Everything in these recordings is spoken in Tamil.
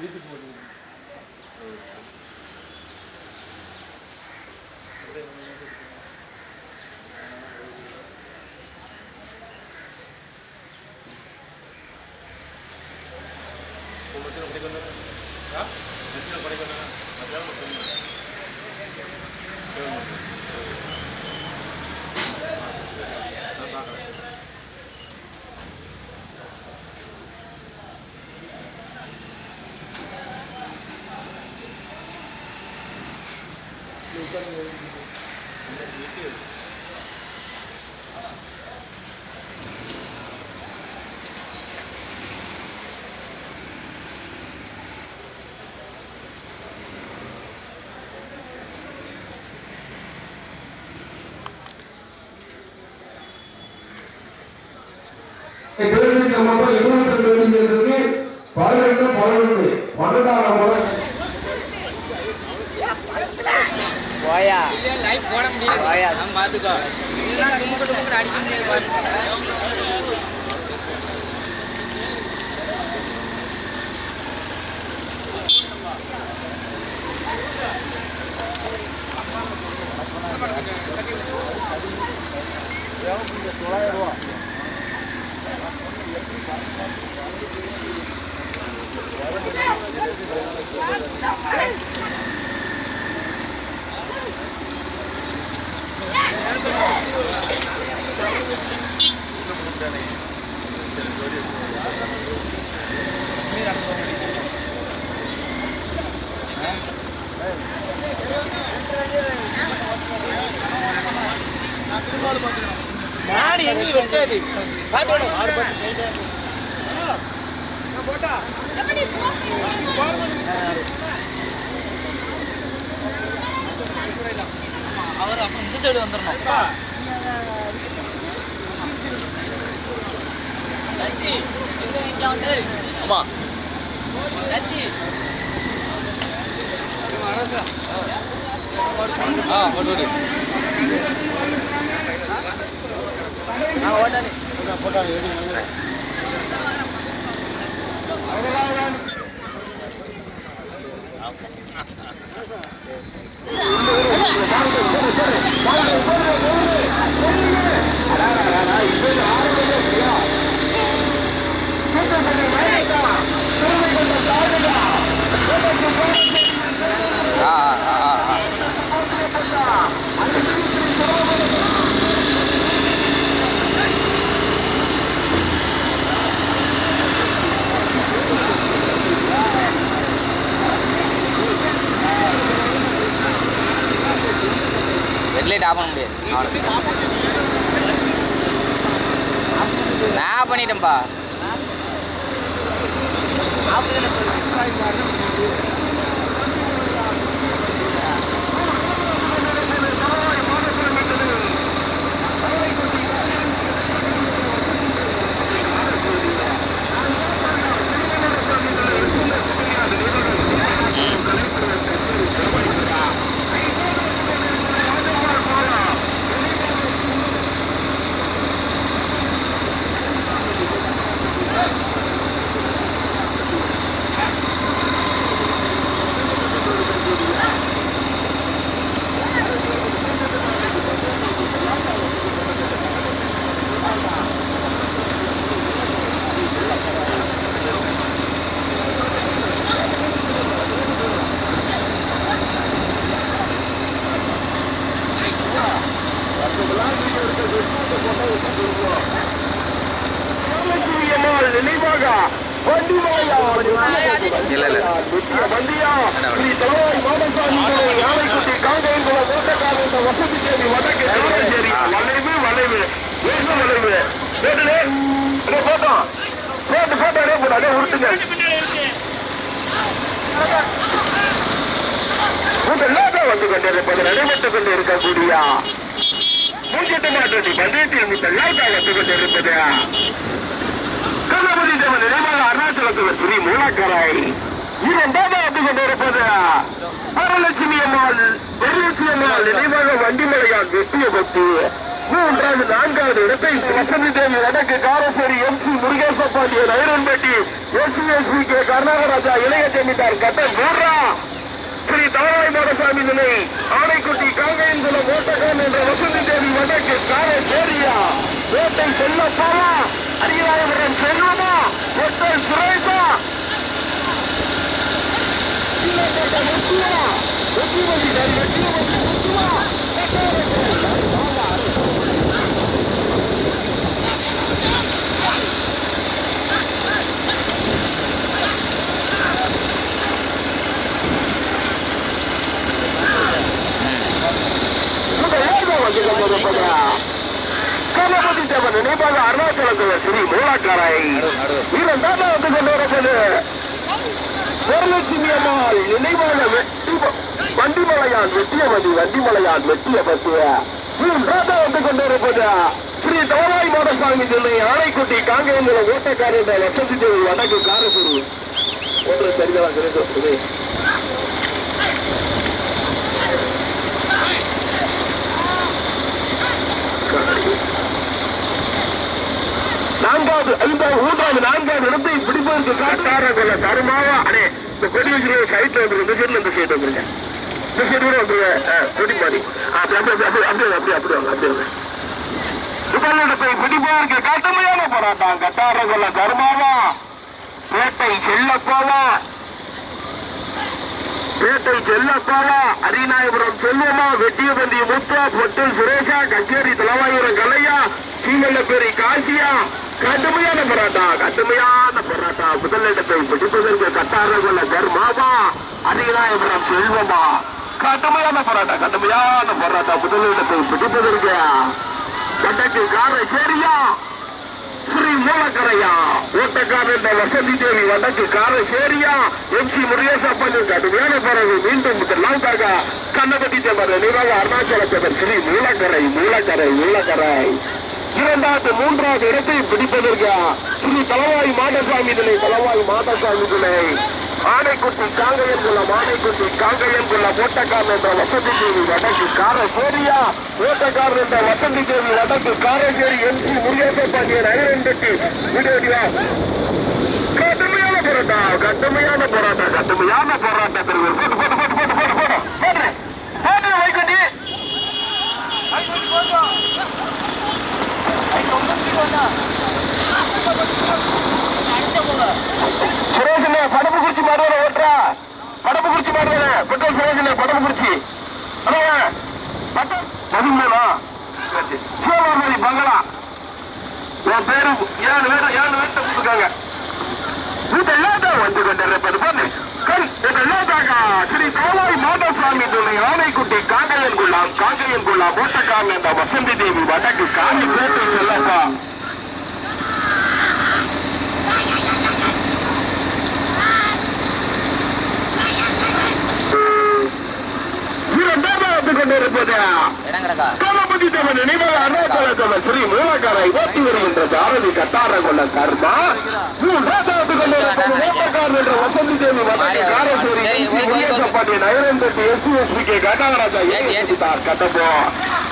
வீட்டுக்கு வருது వచ్చిన పడికొందా వచ్చిన పడికొందా మధ్యాహ్నం கேள்வி நம்ம இருபத்தி ரெண்டு இருக்கு பதினெட்டு பதினொன்று பன்னெண்டாம் நம்பர் போயா லைட் போட முடியாது. நம்ம பாத்துக்கோ மாடு எங்கேயும் வெட்டாது. பாத்தோட அவர் அப்ப இந்த சைடு வந்துடணும் சத்தி எங்க நிக்காமட்டு ஆமா சத்தி அரசா ஆ போட்டு. விடு ஹெட்லைட் ஆஃப் பண்ண முடியாது நான் பண்ணிட்டேன்ப்பா Thank you இல்ல இல்ல வெற்றிய வண்டியா ஸ்ரீ தலைவாய் மாமசாமி யானைக்குட்டி காங்கேயங்குள ஓட்டக்காரர் இந்த வசதி தேவி வடக்கு சரி வளைவு வளைவு. வளைவு? இதோ போட்டோ. போட்டு உருட்டுங்க. முதலாக வந்து கொண்டிருப்பது நடைபெற்றுக் கொண்டு இருக்கக்கூடிய மூச்சட்டு மாற்றத்தை பந்தயத்தில் முதலாக வந்து கொண்டிருப்பது. கள்ளபதி தேவன் நினைவாக அருணாச்சலத்தில் ஸ்ரீ மூலக்கரை. இரண்டாவது வந்து கொண்டிருப்பது? வரலட்சுமி அம்மாள் வரலட்சுமி அம்மாள் நினைவாக வண்டிமலையால் வெட்டிய பக்தி மூன்றாவது நான்காவது இடத்தை வசந்தி தேவி வடக்கு Karaseri M C Murugesa Pandian Iranpatti S S P K Karunakaraja இளைய ஜமீன்தார் கட்டம் மூன்றா. ஸ்ரீ தவராய் மாடசாமி நிலை ஆனைக்குட்டி காங்கையன்குளம் ஓட்டக்கான் என்ற வசந்தி தேவி வடக்கு காரசேரியா வேட்டை செல்லப்பாவா arriba del Renfrenumo, esto es Reza. La el இரண்டாவது கொண்டிருக்கிறது வரலட்சுமி அம்மாள் நினைவான வெட்டி வண்டிமலையான் வெட்டியபதி வண்டிமலையான் வெட்டிய பற்றிய மூன்றாவது கொண்டிருப்பது ஸ்ரீ தோலாய் மாடசாமி சென்னை ஆணைக்குட்டி காங்கேந்திர ஓட்டக்காரி என்ற லட்சத்தி வடக்கு காரசூர் ஒன்று தெரிஞ்சலாம் கிடைக்கிறது Thank you. நான்காவது ஐந்தாவது மூன்றாவது நான்காவது இடத்தை பிடிப்பதற்கு காட்டார கொள்ள தருமாவா? அடே இந்த கொடி வச்சுருக்க சைட்ல வந்துருக்கு இந்த சைட்ல இந்த சைடு வந்துருங்க. இந்த சைடு கூட வந்துருங்க கொடி மாதிரி. அப்படி அப்படி அப்படி அப்படியே அப்படி அப்படி வாங்க அப்படியே வாங்க. முதலிடத்தை பிடிப்பதற்கு கடுமையான போராட்டம். கட்டார கொள்ள தருமாவா? பேட்டை செல்லப்பாவா? பேட்டை செல்லப்பாவா? அரிநாயபுரம் செல்வமா? வெட்டியபந்தி முத்தா பொட்டல் சுரேஷா கச்சேரி தலவாயூரம் கலையா சீமல்லப்பேரி காசியா கடுமையான போராட்டா கடுமையான போராட்டா. முதலிடத்தை பிடிப்பதற்கு கட்டார கொள்ள தர்மாவா அரிநாயபுரம் செல்வமா? கடுமையான போராட்டா கடுமையான போராட்டா. முதலிடத்தை பிடிப்பதற்கு கட்டக்கு காரை சேரியா? ஸ்ரீ மூலக்கரையா? ஓட்டக்காரர் என்ற வசதி தேவி வடக்கு கார சேரியா? எம்சி முருகேசப்பன் கடுமையான பிறகு மீண்டும் முதலாவதாக கண்ணபதி தேவர் நினைவாக அருணாச்சலத்தவர். ஸ்ரீ மூலக்கரை மூலக்கரை மூலக்கரை. இரண்டாவது மூன்றாவது இடத்தை பிடிப்பதற்கு ஸ்ரீ தலவாய் மாடசாமி நிலை தலவாய் மாடசாமி நிலை ஆனைக்குட்டி காங்கையன் குளம் ஆனைக்குட்டி காங்கையன் குளம் ஓட்டக்காரன் என்ற வசதி தேவி வடக்கு காரசேரியா. ஓட்டக்காரன் என்ற வசந்தி தேவி வடக்கு காரசேரி எம் சி முருகேச பாண்டியன் ஐரண்டட்டி வீடியோடியா கடுமையான போராட்டம் கடுமையான போராட்டம். கடுமையான போராட்டத்தில் போட்டு போட்டு போட்டு போட்டு போட்டு போட்டு போட்டு போட்டு வைக்கண்டி சுரேஷனே படப்பு குறிச்சி மாடுவல ஓட்டுறா படப்பு குறிச்சி மாடுவல பெட்ரோல் சுரேஷனே படப்பு குறிச்சி அண்ணா பட்டம். பதிமூணா சிவபாமதி பங்களா. என் பேரு ஏழு வேடம் ஏழு வேட்டை கொடுத்துருக்காங்க. இதெல்லாம் வந்து கொண்டிருப்பது பண்ணு வீரர்கள் முதலாவதாக ஸ்ரீ தோலாய் மாதசாமி துணை ஆனைக்குட்டி காங்கையன் குலாம் காங்கையன் குலாம் ஓட்டக்காமி அந்த வசந்தி தேவி வடக்கு காணி பேட்டை செல்லப்பா நினைவாக அருணாச்சலத்தவர் ஸ்ரீ மூலக்காரை ஓட்டி வருகின்ற பாரதி கட்டார கொள்ள கர்மா. பிஜேபி வடக்கு Karasuri Muniyasappandi Nagarampatti SC SP K Kanagaraja ஏற்றி சார் கட்டப்போ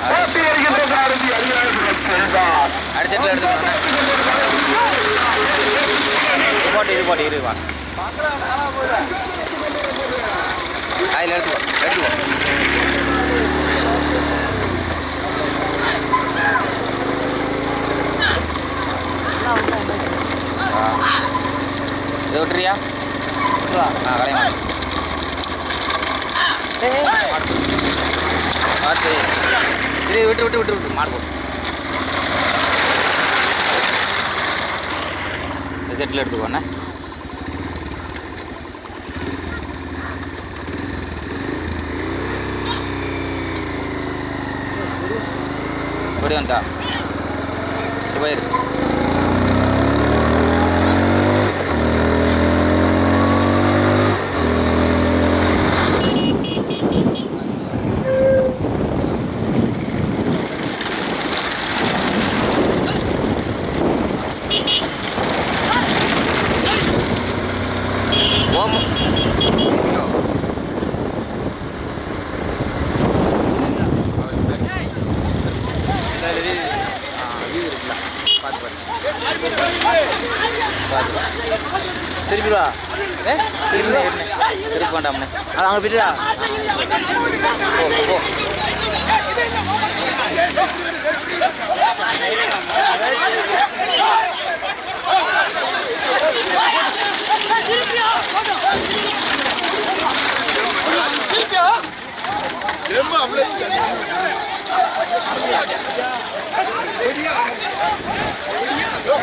போட்டி வருகின்ற சாரதி அதிகாரம் அடுத்த எடுத்து போட்டு இது போட்டு இருக்குவா அதில் எடுத்துக்கோ எடுத்துக்கோ இது விட்டுறியா மாட்டுவா ஆ கலைய மாட்டு மாட்டு இது விட்டு விட்டு விட்டு விட்டு. மாடு போட்டு செட்டில் எடுத்துக்கோண்ணே இப்படி வந்தா. போயிருக்கு Alhamdulillah. Gelme abla. Yok.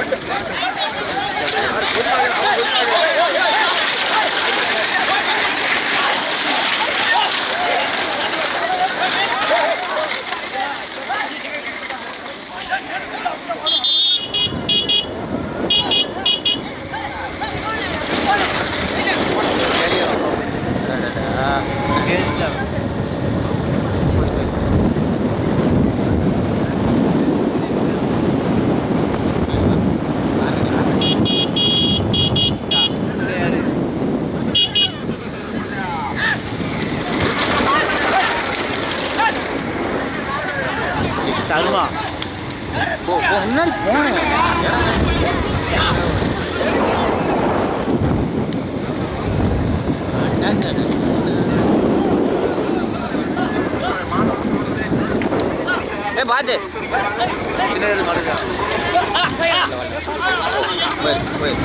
போ பின்னாடி மாடுங்க போய்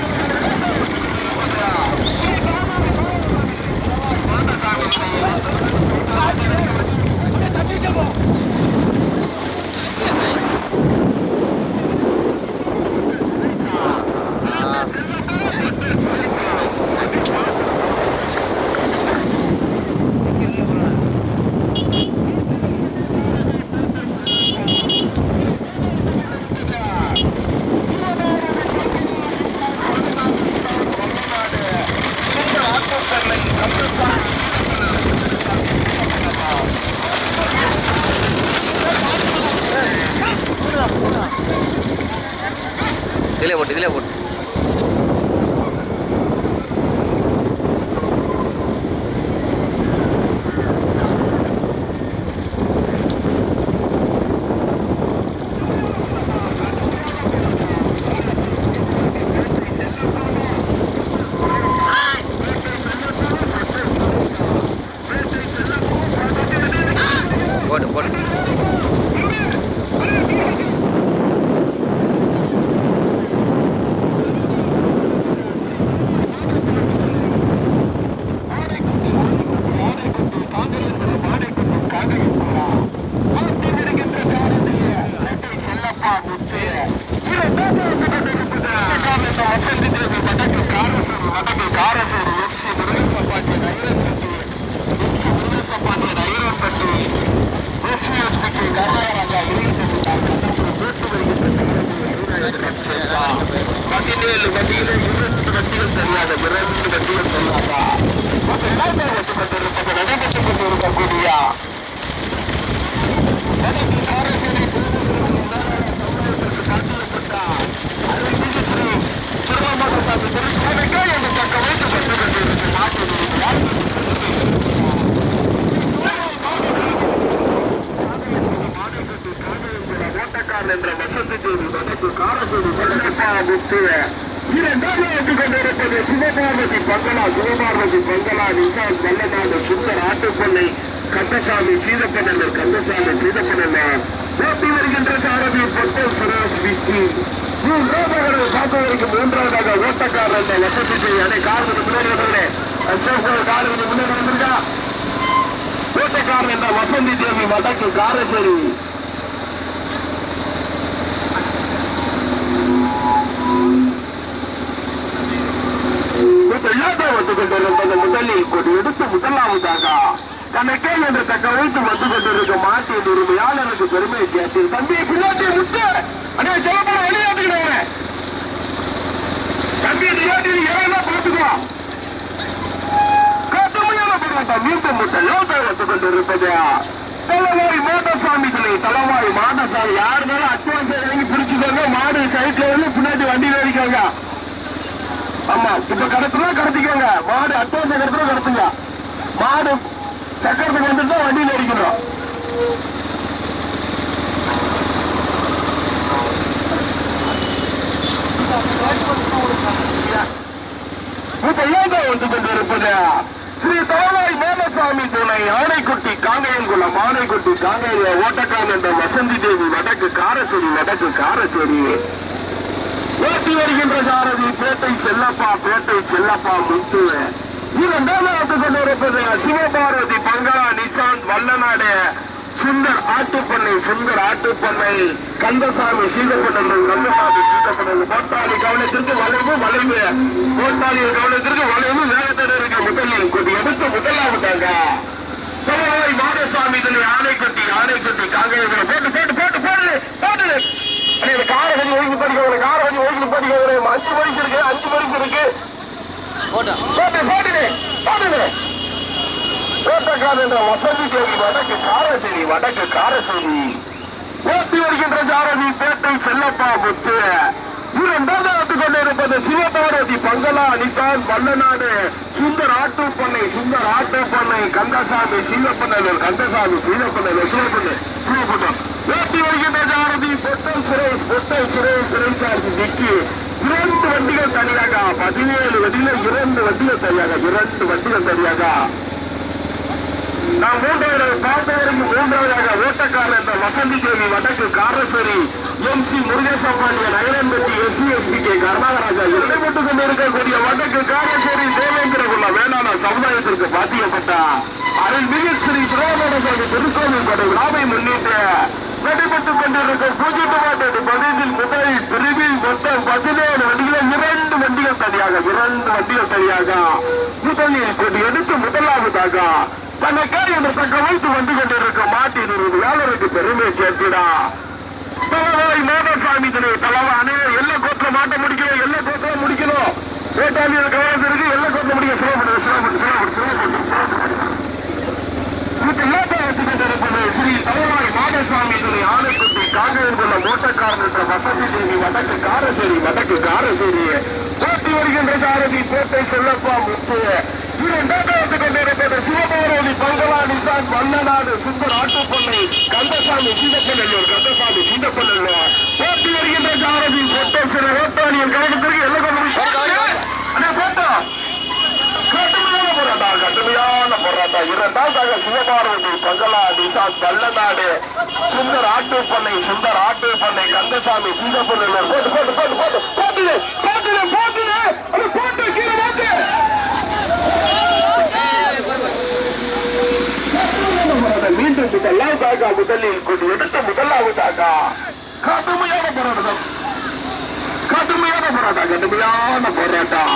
இதிலே போட்டு இதிலே போட்டு போட்டு. போட்டு பதினேழு வண்டியில இருபத்தி வண்டிகள் தெரியாத இரண்டு வண்டிகள் தெரியாதா நடைபெற்றுக் கொண்டிருப்பது நடைபெற்றுக் கொண்டிருக்கக்கூடிய ஓட்டக்காரன் என்ற வசதி தேவி வடக்கு காரசூடி வெள்ளப்பா முத்து இரண்டாவது வந்து கொண்டிருப்பது சிவபார்வதி பங்களா சிவபார்வதி பங்களா நிசான் வல்லநாடு சுந்தர் ஆட்டுப்பள்ளி கந்தசாமி சீதப்பண்ணர் கந்தசாமி சீதப்பண்ணர் போட்டி வருகின்ற சாரதி பட்டல் சுரேஷ் விக்கி மூன்றாவது பார்ப்பதற்கு மூன்றாவதாக ஓட்டக்காரர் வசதி தேவி காரணம் முன்னாடி வரலே காரணம் முன்னாடி என்ற வசந்தி தேவி வடக்கு காரசேரி. எல்லாத்தையும் வந்து கொண்டிருப்பது முதலில் கொண்டு எடுத்து முதலாவதாக. தனக்கே என்று தக்க வைத்து வந்து கொண்டிருக்கும் மாட்டின் உரிமையாளருக்கு பெருமை கேட்டு தம்பி பிள்ளாட்டி முத்து அண்ணே சொல்லப்பட வழியாட்டுகிறேன் தம்பி பிள்ளாட்டி இறங்கா பார்த்துக்கலாம் மீண்டும் முட்டை. யோசனை வந்து கொண்டிருப்பது மாதசாமி துணை தலைவாய் மாதசாமி யாருனாலும் அட்வான்ஸ் இறங்கி பிடிச்சுக்கோங்க மாடு சைட்ல இருந்து பின்னாடி வண்டியில் அடிக்காங்க ஆமா இப்ப கடத்துனா கடத்திக்கோங்க. மாடு அட்வான்ஸ் கடத்துனா கடத்துங்க. மாடு சக்கரத்துக்கு வந்துட்டு வண்டியில் அடிக்கணும் முதலாக வந்து கொண்டிருப்பது ஸ்ரீ தலவாய் மேலசாமி துணை ஆனைக்குட்டி காங்கையன்குளம் ஆனைக்குட்டி காங்கேய ஓட்டக்கான் என்ற வசந்தி தேவி வடக்கு காரசேரி வடக்கு காரசேரி. ஓட்டி வருகின்ற சாரதி பேட்டை செல்லப்பா பேட்டை செல்லப்பா முத்து இரண்டாவது கொண்டிருப்பது சிவபாரதி பங்களா நிசாந்த் வல்லநாடு சுந்தர் ஆட்டுப்பண்ணை சுந்தர் ஆட்டுப்பண்ணை கந்தசாமி சீதப்பண்ணல் கந்தசாமி சீதப்பண்ணல் கோட்டாளி கவனத்திற்கு வளைவு வளைவு. கோட்டாளி கவனத்திற்கு வளைவு வேகத்தில் இருக்க முதலில் கொஞ்சம் எடுத்து முதலாவிட்டாங்க சிவபாய் மாதசாமி இதனை ஆணை கட்டி ஆணை கட்டி காங்கிரஸ் போட்டு போட்டு போட்டு போடு போட்டு. அண்ணே, இந்த காரை கொஞ்சம் ஒழுங்கு படிக்கிறவங்க காரை கொஞ்சம் ஒழுங்கு படிக்கிறவங்க அஞ்சு மணிக்கு இருக்கு அஞ்சு மணிக்கு இருக்கு போட்டோம் போட்டு போட்டுடு போட்டுடு ஓட்டக்காரன் என்ற வசதி தேவி வடக்கு காரசேரி வடக்கு காரசேரி. ஓட்டி வருகின்ற சாரதி பேட்டை செல்லப்பா முத்து இரண்டாவது கொண்டிருப்பது சிவபாரதி பங்களா நிசான் வல்லநாடு சுந்தர் ஆட்டு பண்ணை சுந்தர் ஆட்டு பண்ணை கந்தசாமி சீலப்பண்ணல் கந்தசாமி சீலப்பண்ணல் சிவப்பண்ண ஓட்டி வருகின்ற சாரதி பொட்டல் சுரேஷ் பொட்டல் சுரேஷ் சிறைச்சார்ஜி நிக்கி. இரண்டு வண்டிகள் தனியாக பதினேழு வண்டிகள் இரண்டு வண்டிகள் தனியாக இரண்டு வண்டிகள் தனியாக. நாம் மூன்றாவது பார்த்தவருக்கு மூன்றாவதாக ஓட்டக்காரர் என்ற வசந்தி தேவி வடக்கு காரஸ்வரி M C முருகேசப்பாண்டிய Nagarampatti S C S P K Karunakaraja இடைப்பட்டு கொண்டிருக்கக்கூடிய வடக்கு காரஸ்வரி தேவேந்திர குல வேளாண் சமுதாயத்திற்கு பாத்தியப்பட்ட. அருள்மிகு ஸ்ரீ திருவாரூர் திருக்கோவில் படை விழாவை முன்னிட்டு நடைபெற்றுக் கொண்டிருக்கும் பூஜ்ஜியத்து மாட்டு முதல் பிரிவில் மொத்தம் பதினேழு வண்டிகள் இரண்டு வண்டிகள் தனியாக இரண்டு வண்டிகள் தனியாக முதலில் கொண்டு எடுத்து முதலாவதாக தனக்கே என்று தக்க வைத்து வந்து கொண்டிருக்க மாட்டின் ஒரு வேலருக்கு பெருமை சேர்த்திடா. தலவாய் மோகசாமி தினை தலவா எல்லா கோத்திரம் மாட்ட முடிக்கணும் எல்லா கோத்திரம் முடிக்கணும் வேட்டாளியில் இருக்கு எல்லா கோத்திரம் முடிக்க சிரமப்பட்டு சிரமப்பட்டு சிரமப்பட்டு சிரமப்பட்டு இது லேட்டாக வச்சுக்கிட்டு ஸ்ரீ தலவாய் ராமசாமி துறை ஆலயத்தை காங்கேயன்குள்ள ஓட்டக்காரன் என்ற வசதி தேவி வடக்கு காரசேரி வடக்கு காரசேரி போட்டி வருகின்ற சாரதி கோட்டை சொல்லப்பா முத்து இரண்டாவது கொண்டிருப்பது சிவபாரதி பங்களா நிசான் வல்லநாடு சுந்தர் ஆட்டுப்பள்ளை கந்தசாமி சீதப்பள்ளூர் கந்தசாமி சீதப்பள்ளூர் போட்டி வருகின்ற சாரதி கோட்டை சில ஓட்டாளியின் கழகத்திற்கு எல்லாம் கொண்டு ஓடி, ஓடி, ஓடி. அண்ணே போட்டோம் கடுமையான போராட்டம் கடுமையான போராட்டம் இரண்டாவதாக சிவபார்வதி பங்களா நிசாந்த் சுந்தர் ஆட்டு பண்ணை சுந்தர் ஆட்டு பண்ணை கந்தசாமி சிங்கப்பூர்ல போட்டு போட்டு போட்டு போட்டு. போட்டுது போட்டுது போட்டுது அது போட்டு கீழே போட்டு. மீண்டும் முதலாவதாக முதலில் கொண்டு எடுத்த முதலாவதாக கடுமையான போராட்டம். கடுமையான போராட்டம் கடுமையான போராட்டம்.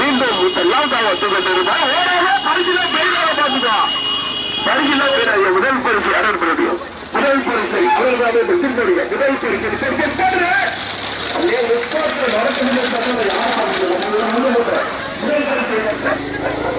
மீண்டும் முதலாவதாக ஓடாத பரிசுல பார்த்துக்கோ பரிசுல பெயராக முதல் பரிசு யாரும் பிரதியும் முதல் பரிசை அவர்தான் திருநடிக முதல் பரிசு சரி, அப்படியே முப்பாட்டு நடக்கணும் முதல் பரிசு